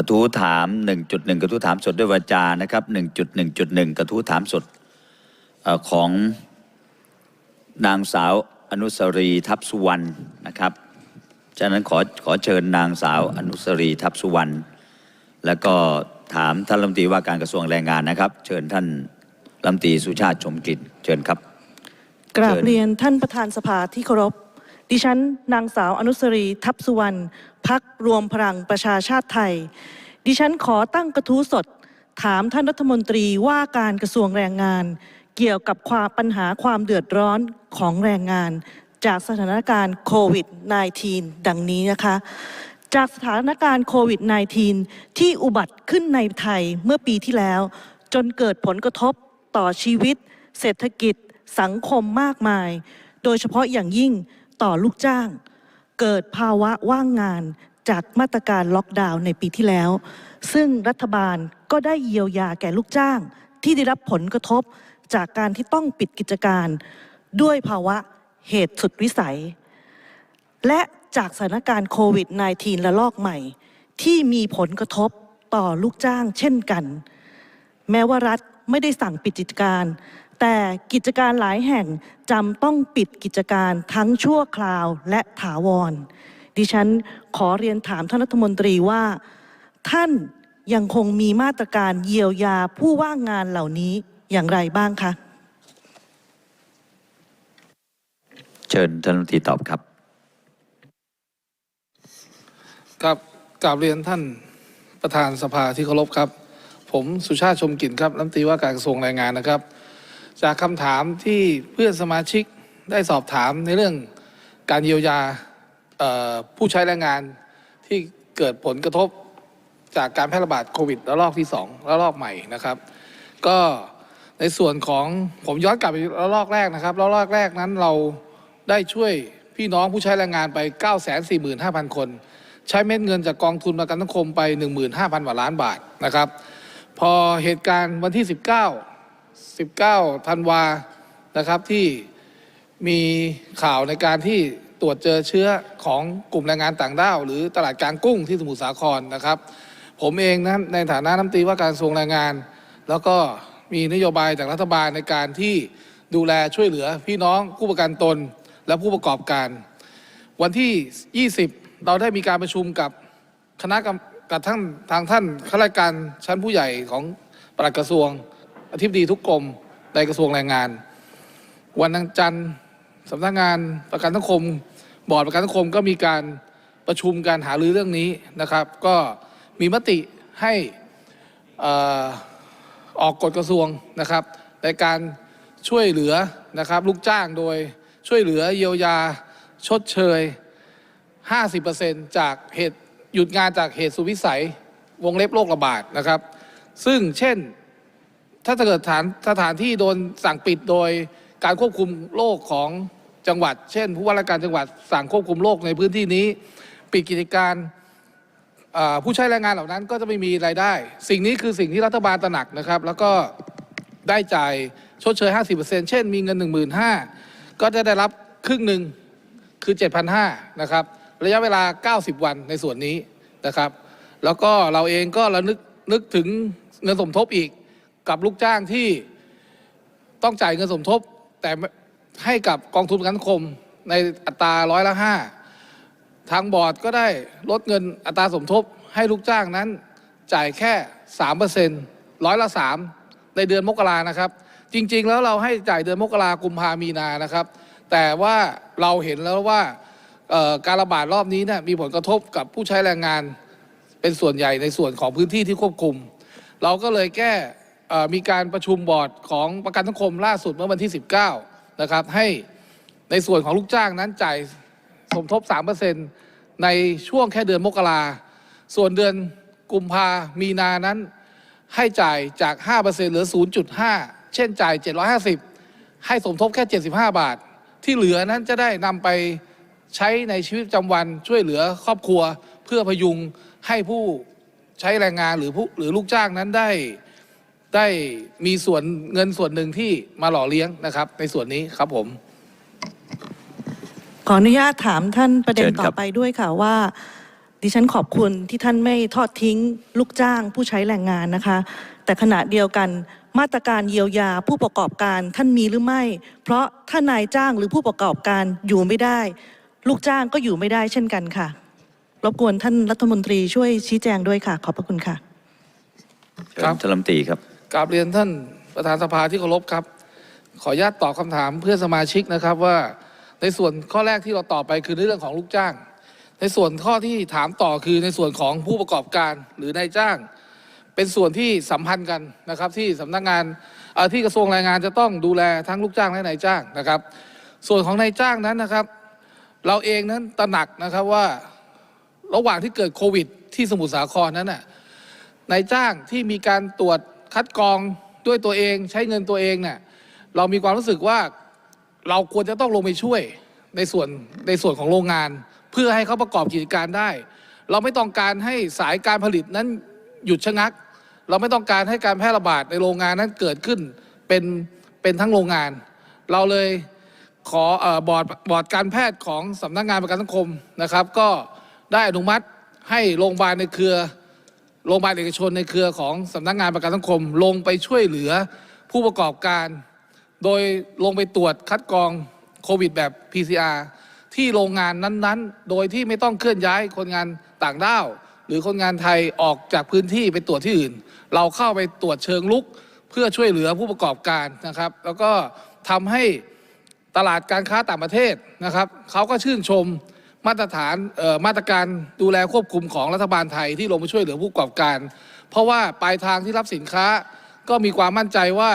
กระทู้ถาม 1.1 กระทู้ถามสดด้วยวาจานะครับ 1.1.1 กระทู้ถามสดเอ่อของนางสาวอนุสรีทัพสุวรรณนะครับฉะนั้นขอขอเชิญนางสาวอนุสรีทัพสุวรรณแล้วก็ถามท่านรัฐมนตรีว่าการกระทรวงแรงงานนะครับ เชิญท่านรัฐมนตรีสุชาติชมกลิ่นเชิญครับ กราบเชิญเรียนท่านประธานสภาที่เคารพ ดิฉันนางสาวอนุสรีทัพสุวรรณพักรวมพลังประชาชาติไทย ดิฉันขอตั้งกระทู้สด ถามท่านรัฐมนตรีว่าการกระทรวงแรงงาน เกี่ยวกับความปัญหาความเดือดร้อนของแรงงาน จากสถานการณ์โควิด -19 ดังนี้นะคะจากสถานการณ์โควิด -19 ที่อุบัติขึ้นในไทยเมื่อปีที่แล้ว จนเกิดผลกระทบต่อชีวิต เศรษฐกิจ สังคมมากมาย โดยเฉพาะอย่างยิ่ง ต่อลูกจ้าง เกิดภาวะว่างงานจากมาตรการล็อกดาวน์ในปีที่แล้ว ซึ่งรัฐบาลก็ได้เยียวยาแก่ลูกจ้าง ที่ได้รับผลกระทบจากการที่ต้องปิดกิจการ ด้วยภาวะเหตุสุดวิสัย และจากสถานการณ์โควิด -19 ระลอกใหม่ ที่มีผลกระทบต่อลูกจ้างเช่นกัน แม้ว่ารัฐไม่ได้สั่งปิดกิจการ แต่กิจการหลายแห่งจำต้องปิดกิจการทั้งชั่วคราวและถาวร ดิฉันขอเรียนถามท่านรัฐมนตรีว่า ท่านยังคงมีมาตรการเยียวยาผู้ว่างงานเหล่านี้อย่างไรบ้างคะ เชิญท่านรัฐมนตรีตอบครับครับกราบเรียนท่านประธานสภาที่เคารพครับ ผมสุชาติชมกลิ่นครับรัฐมนตรีว่าการกระทรวงแรงงานนะครับ จากคำถามที่เพื่อนสมาชิกได้สอบถามในเรื่องการเยียวยาผู้ใช้แรงงานที่เกิดผลกระทบจากการแพร่ระบาดโควิดระลอกที่ 2 ระลอกใหม่นะครับ ก็ในส่วนของผมย้อนกลับไประลอกแรกนะครับระลอกแรกนั้นเราได้ช่วยพี่น้องผู้ใช้แรงงานไป 945,000 คน ใช้เม็ดเงินจากกองทุนประกันสังคมไป 15,000กว่าล้านบาทนะครับ พอเหตุการณ์วันที่ 19 19ธันวานะครับที่มีข่าวในการที่ตรวจเจอเชื้อของกลุ่มแรงงานต่างด้าว หรือตลาดกลางกุ้งที่สมุทรสาครนะครับ ผมเองนะในฐานะน้ำตีว่าการกระทรวงแรงงาน แล้วก็มีนโยบายจากรัฐบาลในการที่ดูแลช่วยเหลือพี่น้องผู้ประกันตนและผู้ประกอบการ วันที่ 20 เราได้มีการประชุมกับคณะกับท่านทางท่านข้าราชการชั้นผู้ใหญ่ของปลัดกระทรวง อธิบดีทุกกรมในกระทรวงแรงงาน วันอังจันทร์สำนักงานประกันสังคม บอร์ดประกันสังคมก็มีการประชุมการหารือเรื่องนี้นะครับ ก็มีมติให้อออกกฎกระทรวงนะครับ ในการช่วยเหลือนะครับลูกจ้างโดยช่วยเหลือเยียวยาชดเชย 50%จากเหตุหยุดงานจากเหตุสุวิสัย วงเล็บโรคระบาดนะครับ ซึ่งเช่น ถ้าเกิดฐานสถานที่โดนสั่งปิดโดยการควบคุมโรคของจังหวัด เช่น ผู้ว่าราชการจังหวัดสั่งควบคุมโรคในพื้นที่นี้ ปิดกิจการผู้ใช้แรงงานเหล่านั้นก็จะไม่มีรายได้ สิ่งนี้คือสิ่งที่รัฐบาลตระหนักนะครับ แล้วก็ได้จ่ายชดเชย 50%เช่น มีเงิน 15,000 ก็จะได้รับครึ่งหนึ่งคือ 7,500นะครับ ระยะเวลา 90 วันในส่วนนี้นะครับ แล้วก็เราเองก็ระนึกนึกถึงเงินสมทบอีก กับลูกจ้างที่ต้องจ่ายเงินสมทบ แต่ให้กับกองทุนประกันสังคมในอัตราร้อยละห้าทางบอร์ดก็ได้ลดเงินอัตราสมทบ ให้ลูกจ้างนั้นจ่ายแค่สามเปอร์เซ็นต์ร้อยละสามในเดือนมกรานะครับ จริงๆแล้วเราให้จ่ายเดือนมกรากุมภามีนานะครับ แต่ว่าเราเห็นแล้วว่าการระบาดรอบนี้เนี่ยมีผลกระทบกับผู้ใช้แรงงานเป็นส่วนใหญ่ในส่วนของพื้นที่ที่ควบคุม เราก็เลยแก้ มีการประชุมบอร์ดของประกันสังคมล่าสุดเมื่อวันที่ 19 นะครับ ให้ในส่วนของลูกจ้างนั้นจ่ายสมทบ 3%ในช่วงแค่เดือนมกราส่วนเดือนกุมภามีนานั้น ให้จ่ายจาก 5%เหลือ 0.5 เช่นจ่าย 750 ให้สมทบแค่ 75 บาท ที่เหลือนั้นจะได้นำไปใช้ในชีวิตประจำวันช่วยเหลือครอบครัว เพื่อพยุงให้ผู้ใช้แรงงานหรือผู้หรือลูกจ้างนั้นได้ ได้มีส่วนเงินส่วนหนึ่งที่มาหล่อเลี้ยงนะครับ ในส่วนนี้ครับผม ขออนุญาตถามท่านประเด็นเชิญต่ครัอบ ไปด้วยค่ะว่า ดิฉันขอบคุณที่ท่านไม่ทอดทิ้งลูกจ้างผู้ใช้แรงงานนะคะ แต่ขณะเดียวกันมาตรการเยียวยาผู้ประกอบการท่านมีหรือไม่ เพราะถ้านายจ้างหรือผู้ประกอบการอยู่ไม่ได้ ลูกจ้างก็อยู่ไม่ได้เช่นกันค่ะรบกวนท่านรัฐมนตรีช่วยชี้แจงด้วยค่ะ ขอบพระคุณค่ะ เชิญครับ ท่านรัฐมนตรีครับ กราบเรียนท่านประธานสภาที่เคารพครับ ขออนุญาตตอบคำถามเพื่อนสมาชิกนะครับว่าในส่วนข้อแรกที่เราตอบไปคือในเรื่องของลูกจ้าง ในส่วนข้อที่ถามต่อคือในส่วนของผู้ประกอบการหรือนายจ้าง เป็นส่วนที่สัมพันธ์กันนะครับที่สำนักงานที่กระทรวงแรงงานจะต้องดูแลทั้งลูกจ้างและนายจ้างนะครับ ส่วนของนายจ้างนั้นนะครับ เราเองนั้นตระหนักนะครับว่าระหว่างที่เกิดโควิด ที่สมุทรสาครนั้นน่ะนายจ้างที่มีการตรวจ คัดกรองด้วยตัวเองใช้เงินตัวเองเนี่ยเรามีความรู้สึกว่าเราควรจะต้องลงไปช่วยในส่วนในส่วนของโรงงาน เพื่อให้เขาประกอบกิจการได้ เราไม่ต้องการให้สายการผลิตนั้นหยุดชะงัก เราไม่ต้องการให้การแพร่ระบาดในโรงงานนั้นเกิดขึ้นเป็นเป็นทั้งโรงงาน เราเลยขอออบอร์ดบอร์ดการแพทย์ของสำนักงานประกันสังคมนะครับ ก็ได้อนุมัติให้โรงพยาบาลในเครือ โรงพยาบาลเอกชนในเครือของสำนักงานประกันสังคม ลงไปช่วยเหลือผู้ประกอบการ โดยลงไปตรวจคัดกรองโควิดแบบ PCR ที่โรงงานนั้นๆ โดยที่ไม่ต้องเคลื่อนย้ายคนงานต่างด้าว หรือคนงานไทยออกจากพื้นที่ไปตรวจที่อื่น เราเข้าไปตรวจเชิงลุก เพื่อช่วยเหลือผู้ประกอบการนะครับ แล้วก็ทำให้ตลาดการค้าต่างประเทศนะครับเขาก็ชื่นชม มาตรฐานมาตรการดูแลควบคุมของรัฐบาลไทยที่ลงมาช่วยเหลือผู้ประกอบการ เพราะว่าปลายทางที่รับสินค้าก็มีความมั่นใจว่า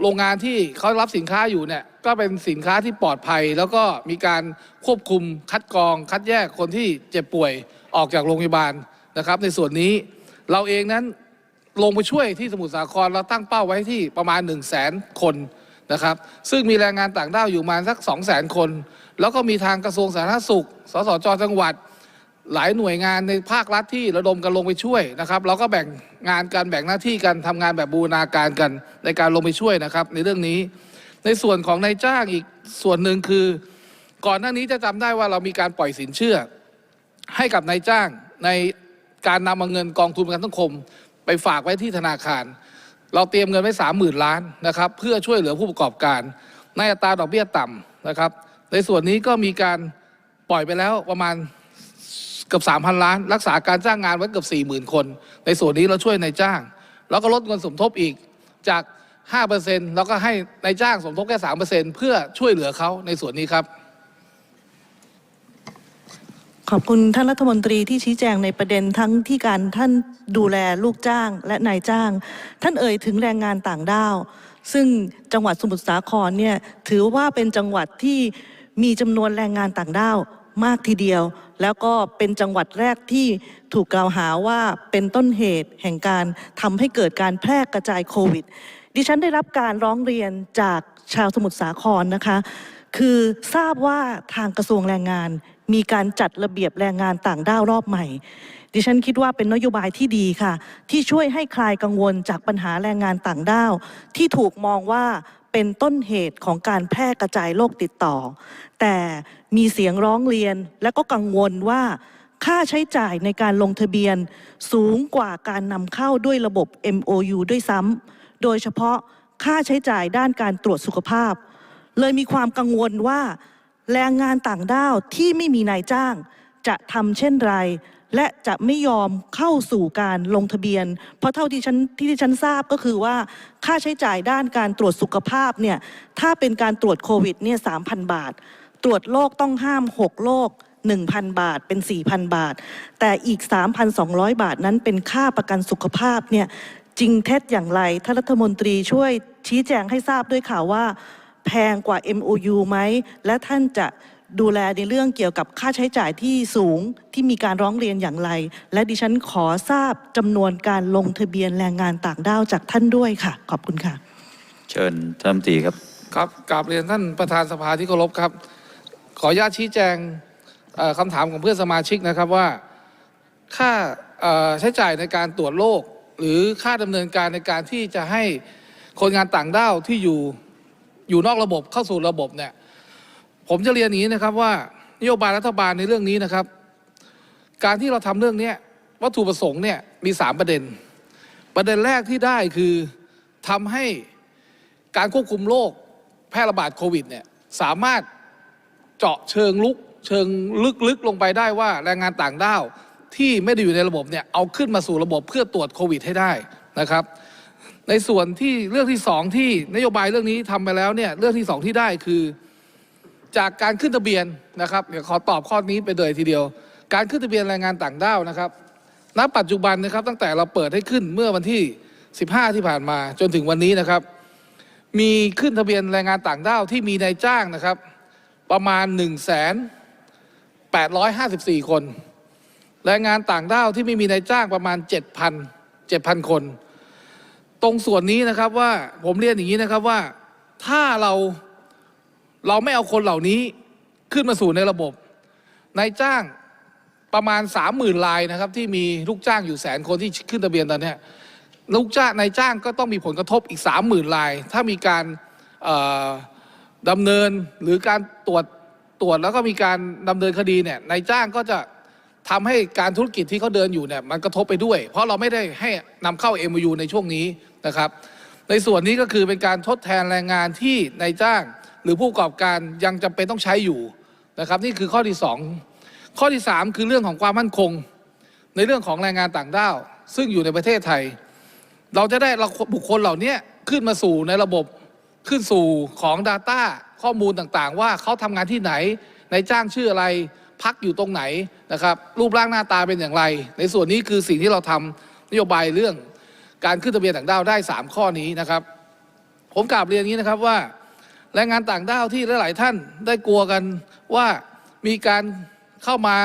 โรงงานที่เขารับสินค้าอยู่เนี่ยก็เป็นสินค้าที่ปลอดภัย แล้วก็มีการควบคุมคัดกรอง คัดแยกคนที่เจ็บป่วยออกจากโรงพยาบาลนะครับ ในส่วนนี้เราเองนั้นลงไปช่วยที่สมุทรสาครเราตั้งเป้าไว้ที่ประมาณ 1 0 0 0 0แสนคนนะครับ ซึ่งมีแรงงานต่างด้าวอยู่มาสัก 2 0 0แสนคน แล้วก็มีทางกระทรวงสาธารณสุข สสจจังหวัด หลายหน่วยงานในภาครัฐที่ระดมกันลงไปช่วยนะครับ เราก็แบ่งงานกันแบ่งหน้าที่กันทำงานแบบบูรณาการกันในการลงไปช่วยนะครับ ในเรื่องนี้ ในส่วนของนายจ้างอีกส่วนหนึ่งคือ ก่อนหน้านี้จะจำได้ว่าเรามีการปล่อยสินเชื่อ ให้กับนายจ้างในการนำเอาเงินกองทุนประกันสังคม ไปฝากไว้ที่ธนาคาร เราเตรียมเงินไว้สามหมื่นล้านนะครับ เพื่อช่วยเหลือผู้ประกอบการ ในอัตราดอกเบี้ยต่ำนะครับ ในส่วนนี้ก็มีการปล่อยไปแล้วประมาณเกือบสามพันล้าน รักษาการจ้างงานไว้เกือบสี่หมื่นคน ในส่วนนี้เราช่วยนายจ้าง แล้วก็ลดเงินสมทบอีกจาก 5%แล้วก็ให้นายจ้างสมทบแค่ 3%เพื่อช่วยเหลือเขาในส่วนนี้ครับ ขอบคุณท่านรัฐมนตรีที่ชี้แจงในประเด็นทั้งที่การท่านดูแลลูกจ้างและนายจ้าง ท่านเอ่ยถึงแรงงานต่างด้าว ซึ่งจังหวัดสมุทรสาครเนี่ยถือว่าเป็นจังหวัดที่ มีจำนวนแรงงานต่างด้าวมากทีเดียว แล้วก็เป็นจังหวัดแรกที่ถูกกล่าวหาว่าเป็นต้นเหตุแห่งการทำให้เกิดการแพร่กระจายโควิด ดิฉันได้รับการร้องเรียนจากชาวสมุทรสาครนะคะ คือทราบว่าทางกระทรวงแรงงาน มีการจัดระเบียบแรงงานต่างด้าวรอบใหม่ ดิฉันคิดว่าเป็นนโยบายที่ดีค่ะ ที่ช่วยให้คลายกังวลจากปัญหาแรงงานต่างด้าว ที่ถูกมองว่า เป็นต้นเหตุของการแพร่กระจายโรคติดต่อ แต่มีเสียงร้องเรียนและก็กังวลว่า ค่าใช้จ่ายในการลงทะเบียน สูงกว่าการนำเข้าด้วยระบบ MOU ด้วยซ้ำโดยเฉพาะค่าใช้จ่ายด้านการตรวจสุขภาพ เลยมีความกังวลว่า แรงงานต่างด้าวที่ไม่มีนายจ้าง จะทำเช่นไร และจะไม่ยอมเข้าสู่การลงทะเบียน เพราะเท่าที่ฉันที่ที่ฉันทราบก็คือว่าค่าใช้จ่ายด้านการตรวจสุขภาพเนี่ยถ้าเป็นการตรวจโควิดเนี่ย3,000บาท ตรวจโรคต้องห้าม 6 โรค1,000 บาทเป็น 4,000 บาท แต่อีก 3,200 บาทนั้นเป็นค่าประกันสุขภาพเนี่ยจริงเท็จอย่างไรท่านรัฐมนตรีช่วยชี้แจงให้ทราบด้วยค่ะว่า แพงกว่า MOU ไหม และท่านจะ ดูแลในเรื่องเกี่ยวกับค่าใช้จ่ายที่สูงที่มีการร้องเรียนอย่างไร และดิฉันขอทราบจำนวนการลงทะเบียนแรงงานต่างด้าวจากท่านด้วยค่ะ ขอบคุณค่ะ เชิญท่านรัฐมนตรีครับ ครับกราบเรียนท่านประธานสภาที่เคารพครับ ขออนุญาตชี้แจงเอ่อคำถามของเพื่อนสมาชิกนะครับว่า ค่าเอ่อใช้จ่ายในการตรวจโรคหรือค่าดำเนินการในการที่จะให้คนงานต่างด้าวที่อยู่อยู่นอกระบบเข้าสู่ระบบเนี่ย ผมจะเรียนอย่างนี้นะครับว่านโยบายรัฐบาลในเรื่องนี้นะครับ การที่เราทำเรื่องนี้วัตถุประสงค์เนี่ยมีสามประเด็น ประเด็นแรกที่ได้คือทำให้การควบคุมโรคแพร่ระบาดโควิดเนี่ยสามารถเจาะเชิงลุกเชิงลึกๆลงไปได้ว่าแรงงานต่างด้าวที่ไม่ได้อยู่ในระบบเนี่ยเอาขึ้นมาสู่ระบบเพื่อตรวจโควิดให้ได้นะครับ ในส่วนที่เรื่องที่สองที่นโยบายเรื่องนี้ทำไปแล้วเนี่ยเรื่องที่สองที่ได้คือ จากการขึ้นทะเบียนนะครับเดี๋ยวขอตอบข้อนี้ไปเลยทีเดียว การขึ้นทะเบียนแรงงานต่างด้าวนะครับ ณ ปัจจุบันนะครับตั้งแต่เราเปิดให้ขึ้นเมื่อวันที่ 15 ที่ผ่านมาจนถึงวันนี้นะครับ มีขึ้นทะเบียนแรงงานต่างด้าวที่มีนายจ้างนะครับ ประมาณ 1 8 5 4 คน แรงงานต่างด้าวที่ไม่มีนายจ้างประมาณ 7,000 7,000 คน ตรงส่วนนี้นะครับว่าผมเรียนอย่างนี้นะครับว่าถ้าเรา เราไม่เอาคนเหล่านี้ขึ้นมาสู่ในระบบนายจ้างประมาณสามหมื่นรายนะครับ ที่มีลูกจ้างอยู่แสนคนที่ขึ้นทะเบียนตอนนี้ลูกจ้างนายจ้างก็ต้องมีผลกระทบอีกสามหมื่นราย ถ้ามีการเอ่อดำเนินหรือการตรวจตรวจแล้วก็มีการดำเนินคดีเนี่ยนายจ้างก็จะทำให้การธุรกิจที่เขาเดินอยู่เนี่ยมันกระทบไปด้วย เพราะเราไม่ได้ให้นำเข้า MOU ในช่วงนี้นะครับ ในส่วนนี้ก็คือเป็นการทดแทนแรงงานที่นายจ้าง หรือผู้ประกอบการยังจำเป็นต้องใช้อยู่นะครับ นี่คือข้อที่สองข้อที่สามคือเรื่องของความมั่นคง ในเรื่องของแรงงานต่างด้าว ซึ่งอยู่ในประเทศไทย เราจะได้เราบุคคลเหล่านี้ขึ้นมาสู่ในระบบขึ้นสู่ของ Data ข้อมูลต่างๆ ว่าเขาทำงานที่ไหนนายจ้างชื่ออะไรพักอยู่ตรงไหนนะครับ รูปร่างหน้าตาเป็นอย่างไร ในส่วนนี้คือสิ่งที่เราทำนโยบายเรื่องการขึ้นทะเบียนต่างด้าวได้ 3 ข้อนี้นะครับ ผมกราบเรียนนี้นะครับว่า แรงงานต่างด้าวที่หลาย ๆ ท่านได้กลัวกันว่ามีการเข้ามา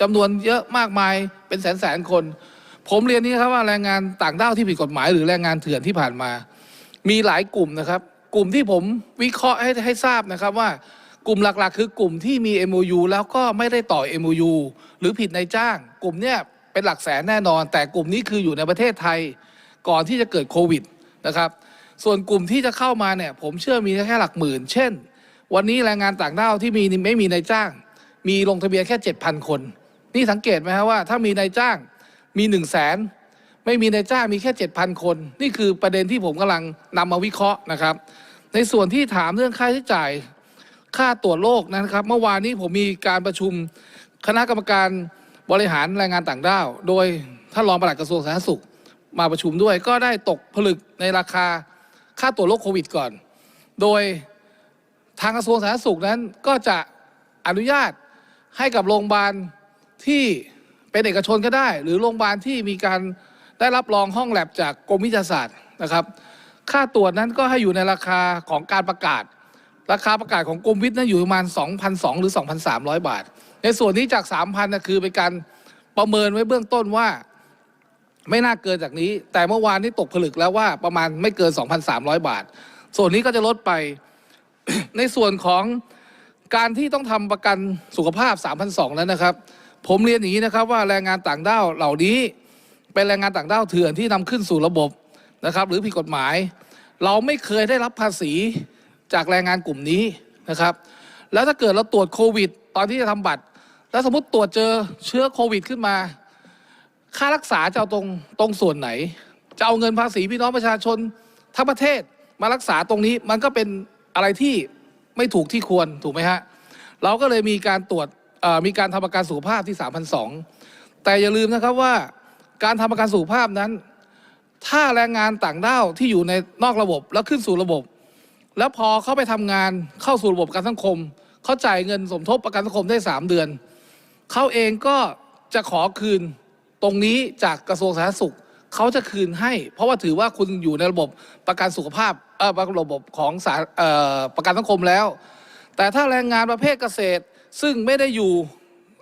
จำนวนเยอะมากมายเป็นแสนแสนๆคน ผมเรียนนี้ครับว่าแรงงานต่างด้าวที่ผิดกฎหมาย หรือแรงงานเถื่อนที่ผ่านมา มีหลายกลุ่มนะครับ กลุ่มที่ผมวิเคราะห์ให้ให้ทราบนะครับว่ากลุ่มหลัก ๆ คือกลุ่มที่มี MOU แล้วก็ไม่ได้ต่อ MOU หรือผิดในจ้าง กลุ่มเนี้ยเป็นหลักแสนแน่นอน แต่กลุ่มนี้คืออยู่ในประเทศไทย ก่อนที่จะเกิดโควิดนะครับ ส่วนกลุ่มที่จะเข้ามาเนี่ยผมเชื่อมีแค่หลักหมื่น เช่น วันนี้แรงงานต่างด้าวที่มีไม่มีนายจ้าง มีลงทะเบียนแค่ 7,000 คน นี่สังเกตไหมครับว่า ถ้ามีนายจ้างมี 1 0 0 0 0แสนไม่มีนายจ้างมีแค่ 7,000 คน นี่คือประเด็นที่ผมกำลังนำมาวิเคราะห์นะครับ ในส่วนที่ถามเรื่องค่าใช้จ่ายค่าตรวจโรคนะครับ เมื่อวานนี้ผมมีการประชุมคณะกรรมการบริหารแรงงานต่างด้าว โดยท่านรองปลัดกระทรวงสาธารณสุข มาประชุมด้วยก็ได้ตกผลึกในราคา ค่าตรวจโรคโควิดก่อน โดยทางกระทรวงสาธารณสุขนั้นก็จะอนุญาตให้กับโรงพยาบาลที่เป็นเอกชนก็ได้ หรือโรงพยาบาลที่มีการได้รับรองห้องแลบจากกรมวิทยาศาสตร์นะครับ ค่าตรวจนั้นก็ให้อยู่ในราคาของการประกาศ ราคาประกาศของกรมวิทย์นั้นอยู่ประมาณ 2,200 หรือ 2,300 บาท ในส่วนนี้จาก 3,000นะคือเป็นการประเมินไว้เบื้องต้นว่า ไม่น่าเกินจากนี้ แต่เมื่อวานนี้ตกผลึกแล้วว่าประมาณไม่เกิน 2,300 บาท ส่วนนี้ก็จะลดไป ในส่วนของการที่ต้องทำประกันสุขภาพ 3,200นั้นนะครับ ผมเรียนอย่างนี้นะครับว่าแรงงานต่างด้าวเหล่านี้ เป็นแรงงานต่างด้าวเถื่อนที่นำขึ้นสู่ระบบนะครับ หรือผิดกฎหมาย เราไม่เคยได้รับภาษีจากแรงงานกลุ่มนี้นะครับ แล้วถ้าเกิดเราตรวจโควิด ตอนที่จะทำบัตร แล้วสมมติตรวจเจอเชื้อโควิด ขึ้นมา ค่ารักษาจะเอาตรงตรงส่วนไหน จะเอาเงินภาษีพี่น้องประชาชนทั้งประเทศมารักษาตรงนี้มันก็เป็นอะไรที่ไม่ถูกที่ควรถูกไหมฮะ เราก็เลยมีการตรวจมีการทำประกันสุขภาพที่3,200แต่อย่าลืมนะครับว่าการทำประกันสุขภาพนั้น ถ้าแรงงานต่างด้าวที่อยู่ในนอกระบบแล้วขึ้นสู่ระบบ แล้วพอเข้าไปทำงานเข้าสู่ระบบประกันสังคม เขาจ่ายเงินสมทบประกันสังคมได้ 3 เดือน เขาเองก็จะขอคืน ตรงนี้จากกระทรวงสาธารณสุขเขาจะคืนให้ เพราะว่าถือว่าคุณอยู่ในระบบประกันสุขภาพเอ่อระบบของสาเอ่อประกันสังคมแล้ว แต่ถ้าแรงงานประเภทเกษตรซึ่งไม่ได้อยู่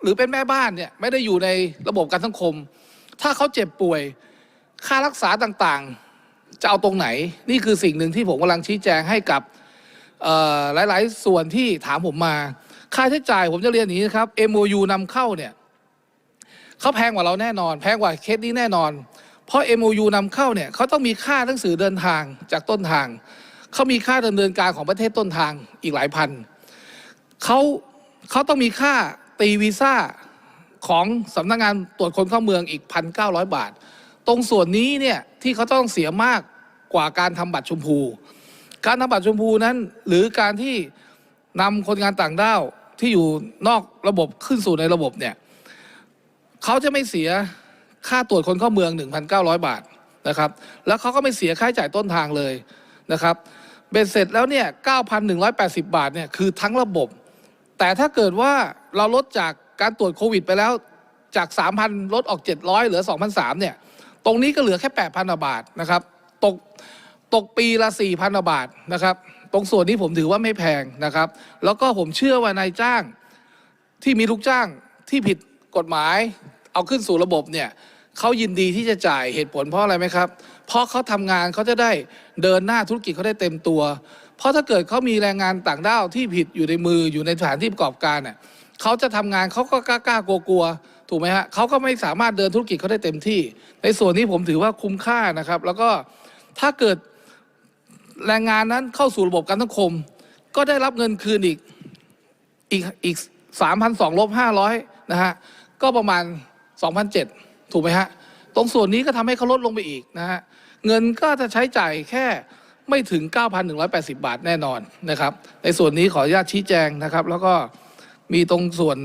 หรือเป็นแม่บ้านเนี่ยไม่ได้อยู่ในระบบการสังคม ถ้าเขาเจ็บป่วยค่ารักษาต่างๆ จะเอาตรงไหน นี่คือสิ่งหนึ่งที่ผมกำลังชี้แจงให้กับหลายๆ ส่วนที่ถามผมมา ค่าใช้จ่ายผมจะเรียนอย่างนี้นะครับ MOU นำเข้าเนี่ย เขาแพงกว่าเราแน่นอน แพงกว่าเคสนี้แน่นอน เพราะ MOU นำเข้าเนี่ยเขาต้องมีค่าหนังสือเดินทางจากต้นทาง เขามีค่าดำเนินการของประเทศต้นทางอีกหลายพันเขาเขาต้องมีค่าตีวีซ่าของสำนักงานตรวจคนเข้าเมืองอีก 1,900 บาท ตรงส่วนนี้เนี่ยที่เขาต้องเสียมากกว่าการทำบัตรชมพู การทำบัตรชมพูนั้น หรือการที่นำคนงานต่างด้าวที่อยู่นอกระบบขึ้นสู่ในระบบเนี่ย เขาจะไม่เสียค่าตรวจคนเข้าเมือง 1,900 บาทนะครับ แล้วเขาก็ไม่เสียค่าใช้จ่ายต้นทางเลยนะครับเบ็ดเสร็จแล้วเนี่ย 9,180 บาทเนี่ยคือทั้งระบบ แต่ถ้าเกิดว่าเราลดจากการตรวจโควิดไปแล้วจาก 3,000 ลดออก 700 เหลือ2,300เนี่ย ตรงนี้ก็เหลือแค่ 8,000 บาทนะครับ ตกตกปีละ 4,000 บาทนะครับ ตรงส่วนนี้ผมถือว่าไม่แพงนะครับ แล้วก็ผมเชื่อว่านายจ้างที่มีลูกจ้างที่ผิด กฎหมายเอาขึ้นสู่ระบบเนี่ยเขายินดีที่จะจ่ายเหตุผลเพราะอะไรไหมครับ เพราะเขาทำงานเขาจะได้เดินหน้าธุรกิจเขาได้เต็มตัว เพราะถ้าเกิดเขามีแรงงานต่างด้าวที่ผิดอยู่ในมืออยู่ในสถานที่ประกอบการเนี่ยเขาจะทำงานเขาก็กล้ากลัวๆถูกไหมฮะเขาก็ไม่สามารถเดินธุรกิจเขาได้เต็มที่ ในส่วนนี้ผมถือว่าคุ้มค่านะครับ แล้วก็ถ้าเกิดแรงงานนั้นเข้าสู่ระบบการสังคม ก็ได้รับเงินคืนอีกอีกอีกสามพันสองลบห้าร้อย นะฮะก็ประมาณสองพันเจ็ดถูกไหมฮะตรงส่วนนี้ก็ทำให้เขาลดลงไปอีกนะฮะเงินก็จะใช้จ่ายแค่ไม่ถึง 9,180 บาทแน่นอนนะครับ ในส่วนนี้ขออนุญาตชี้แจงนะครับ แล้วก็มีตรงส่วน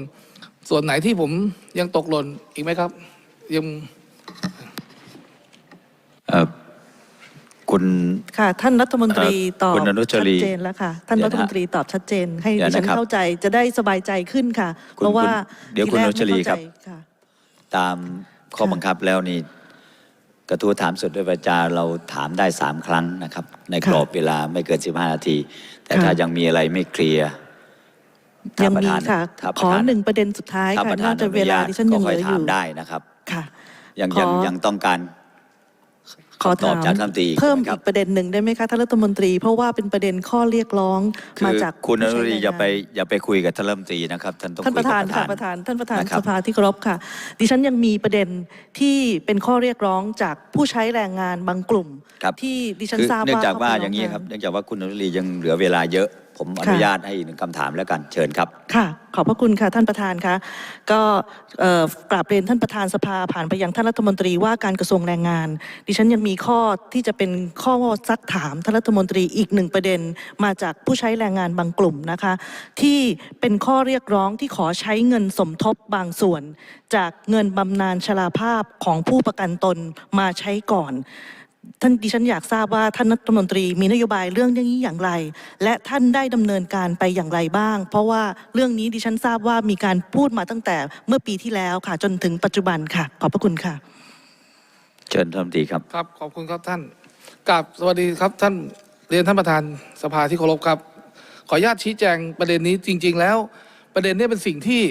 ส่วนไหนที่ผมยังตกหล่นอีกไหมครับ ยังเอ่อ คุณค่ะ ท่านรัฐมนตรีเอ่อตอบคุณอนุชชัดรีเจนแล้วค่ะ ท่านเดี๋ยรัวนะฐมนตรีตอบชัดเจน ให้เดี๋ยวดิฉันนะครับเข้าใจจะได้สบายใจขึ้นค่ะ คุณเพราะว่าคุณเดี๋ยวคุณทีแกอนุชรีไม่เข้าครับใจค่ะ ตามข้อค่ะบังคับแล้วนี่กระทู้ถามสดด้วยวาจาเราถามได้สามครั้งนะครับ ในกรอบเวลาไม่เกินสิบห้านาที แต่ถ้ายังมีอะไรไม่เคลียร์ถ้ายังประมีธานค่ะถ้าปขระอธานหนึ่งประเด็นสุดท้ายถ้าค่ะประธาน่านจะเวลาที่ฉันยังเหลืออก็ค่ถามยู่ได้นะครับ ค่ะ ยังขอ ยังยังต้องการ ขอคำตอถาบมจากท่านตรีเพิ่มใช่ไหมครัอีบกประเด็นหนึ่งได้ไหมคะท่านรัฐมนตรี เพราะว่าเป็นประเด็นข้อเรียกร้องคืมาอจากคุณอนุผู้รีใช้อย่าไปแรงงนอย่าไปคุยกับท่านรัฐมนตรีนะครับท่านต้องท่านคุปยระกับธานประค่ะธานประธานท่านประธานนะครับสภาที่เคารพค่ะ ดิฉันยังมีประเด็นที่เป็นข้อเรียกร้องจากผู้ใช้แรงงานบางกลุ่มครับที่ดิฉันคือทราบเนื่องว่าจากว่าเขไปอย่างนี้นี้ครับเนื่องจากว่าคุณอนุรียังเหลือเวลาเยอะผมอค่ะนุญาตให้อีกหนึ่งคำถามแล้วกันเชิญครับค่ะ ขอบพระคุณค่ะท่านประธานคะก็เอ่อกราบเรียนท่านประธานสภาผ่านไปยังท่านรัฐมนตรีว่าการกระทรวงแรงงาน ดิฉันยังมีข้อที่จะเป็นข้อซักถามท่านรัฐมนตรีอีกหนึ่งประเด็น มาจากผู้ใช้แรงงานบางกลุ่มนะคะ ที่เป็นข้อเรียกร้องที่ขอใช้เงินสมทบบางส่วน จากเงินบำนาญชราภาพของผู้ประกันตนมาใช้ก่อน ท่านดิฉันอยากทราบว่าท่านรัฐมนตรีมีนโยบายเรื่องนี้อย่างไร และท่านได้ดำเนินการไปอย่างไรบ้าง เพราะว่าเรื่องนี้ดิฉันทราบว่ามีการพูดมาตั้งแต่เมื่อปีที่แล้วค่ะ จนถึงปัจจุบันค่ะ ขอบพระคุณค่ะ เชิญท่านรัฐมนตรีครับครับ ขอบคุณครับท่านกับสวัสดีครับท่านเรียนท่านประธานสภาที่เคารพครับ ขออนุญาตชี้แจงประเด็นนี้จริง ๆ แล้ว ประเด็นนี้เป็นสิ่งที่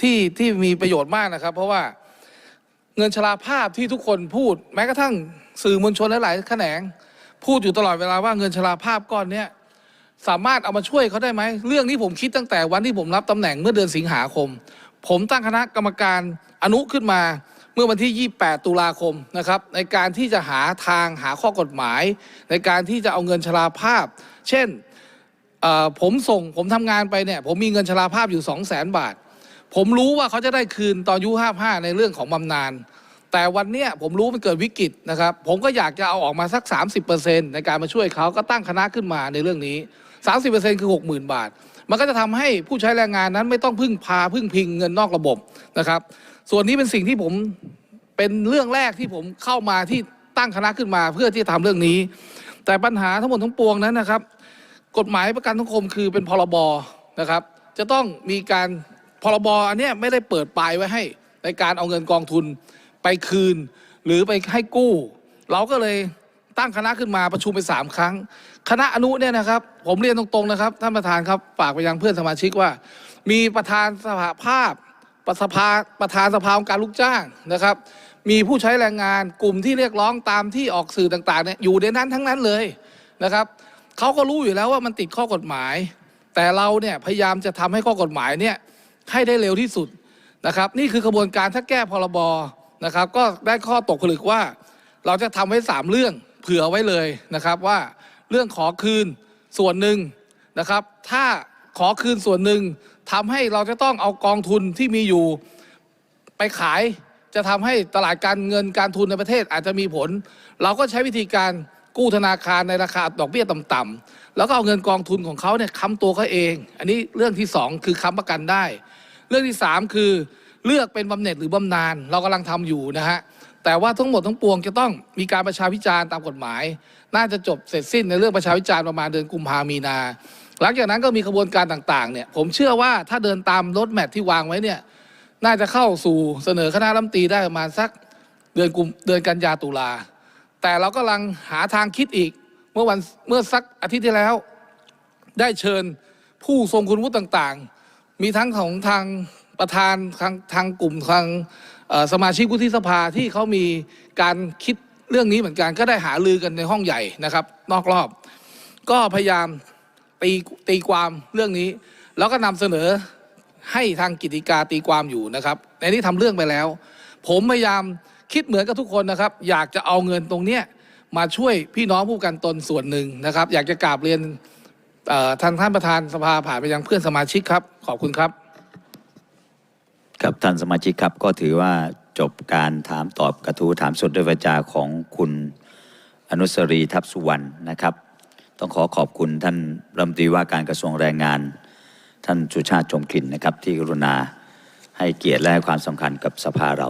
ที่ที่มีประโยชน์มากนะครับ เพราะว่า เงินชราภาพที่ทุกคนพูด แม้กระทั่งสื่อมวลชนหลายๆแขนง พูดอยู่ตลอดเวลาว่าเงินชราภาพก้อนเนี้ยสามารถเอามาช่วยเขาได้ไหม เรื่องนี้ผมคิดตั้งแต่วันที่ผมรับตำแหน่งเมื่อเดือนสิงหาคม ผมตั้งคณะกรรมการอนุขึ้นมาเมื่อวันที่ 28 ตุลาคมนะครับ ในการที่จะหาทางหาข้อกฎหมาย ในการที่จะเอาเงินชราภาพ เช่นผมส่งผมทำงานไปเนี่ยผมมีเงินชราภาพอยู่ 2 0 0 0 0 0 บาท ผมรู้ว่าเขาจะได้คืนตอนอายุ55 ในเรื่องของบำนาญแต่วันเนี้ยผมรู้มันเกิดวิกฤตนะครับ ผมก็อยากจะเอาออกมาสัก 30%ในการมาช่วยเขาก็ตั้งคณะขึ้นมาในเรื่องนี้ 30%คือ 60,000 บาท มันก็จะทำให้ผู้ใช้แรงงานนั้นไม่ต้องพึ่งพาพึ่งพิงเงินนอกระบบนะครับ ส่วนนี้เป็นสิ่งที่ผมเป็นเรื่องแรกที่ผมเข้ามาที่ตั้งคณะขึ้นมาเพื่อที่จะทำเรื่องนี้ แต่ปัญหาทั้งหมดทั้งปวงนั้นนะครับ กฎหมายประกันสังคมคือเป็นพรบนะครับ จะต้องมีการ รบอันนี้ไม่ได้เปิดปลายไว้ให้ในการเอาเงินกองทุนไปคืน หรือไปให้กู้ เราก็เลยตั้งคณะขึ้นมาประชุมไปสามครั้ง คณะอนุเนี่ยนะครับ ผมเรียนตรงๆนะครับ ท่านประธานครับฝากไปยังเพื่อนสมาชิกว่า มีประธานสภาภาพประสภาประธานสภาองค์การลูกจ้างนะครับ มีผู้ใช้แรงงานกลุ่มที่เรียกร้องตามที่ออกสื่อต่างๆเนี่ยอยู่ในนั้นทั้งนั้นเลยนะครับเขาก็รู้อยู่แล้วว่ามันติดข้อกฎหมาย แต่เราเนี่ยพยายามจะทำให้ข้อกฎหมายเนี่ย ให้ได้เร็วที่สุดนะครับ นี่คือกระบวนการถ้าแก้พรบนะครับ ก็ได้ข้อตกผลึกว่า เราจะทำไว้สามเรื่องเผื่อไว้เลยนะครับว่าเรื่องขอคืนส่วนหนึ่งนะครับ ถ้าขอคืนส่วนหนึ่งทำให้เราจะต้องเอากองทุนที่มีอยู่ไปขายจะทำให้ตลาดการเงินการทุนในประเทศอาจจะมีผล เราก็ใช้วิธีการกู้ธนาคารในราคาดอกเบี้ยต่ำๆ แล้วก็เอาเงินกองทุนของเขาเนี่ยค้ำตัวเขาเอง อันนี้เรื่องที่สองคือค้ำประกันได้ เรื่องที่สามคือเลือกเป็นบำเหน็จหรือบำนาญเรากำลังทำอยู่นะฮะแต่ว่าทั้งหมดทั้งปวงจะต้องมีการประชาพิจารณ์ตามกฎหมาย น่าจะจบเสร็จสิ้นในเรื่องประชาพิจารณ์ประมาณเดือนกุมภามีนา หลังจากนั้นก็มีกระบวนการต่างๆเนี่ยผมเชื่อว่าถ้าเดินตามรถแมพที่วางไว้เนี่ยน่าจะเข้าสู่เสนอคณะรัฐมนตรีได้ประมาณสักเดือนกุมเดือนกันยาตุลาแต่เรากำลังหาทางคิดอีก เมื่อวันเมื่อสักอาทิตย์ที่แล้ว ได้เชิญผู้ทรงคุณวุฒิต่างๆ มีทั้งของทางประธานทางทางกลุ่มทางสมาชิกวุฒิสภาที่เขามีการคิดเรื่องนี้เหมือนกัน ก็ได้หาลือกันในห้องใหญ่นะครับ นอกรอบ ก็พยายามตีตีความเรื่องนี้ แล้วก็นำเสนอให้ทางกิจการตีความอยู่นะครับในนี้ทำเรื่องไปแล้ว ผมพยายามคิดเหมือนกับทุกคนนะครับ อยากจะเอาเงินตรงเนี้ย มาช่วยพี่น้องผู้กันตนส่วนหนึ่งนะครับ อยากจะกราบเรียนท่านท่านประธานสภาผ่านไปยังเพื่อนสมาชิกครับ ขอบคุณครับ ครับท่านสมาชิกครับก็ถือว่าจบการถามตอบกระทู้ถามสดด้วยวาจาของคุณอนุสรีทัพสุวรรณนะครับ ต้องขอขอบคุณท่านรัฐมนตรีว่าการกระทรวงแรงงาน ท่านสุชาติชมกลิ่นนะครับที่กรุณาให้เกียรติและให้ความสำคัญกับสภาเรา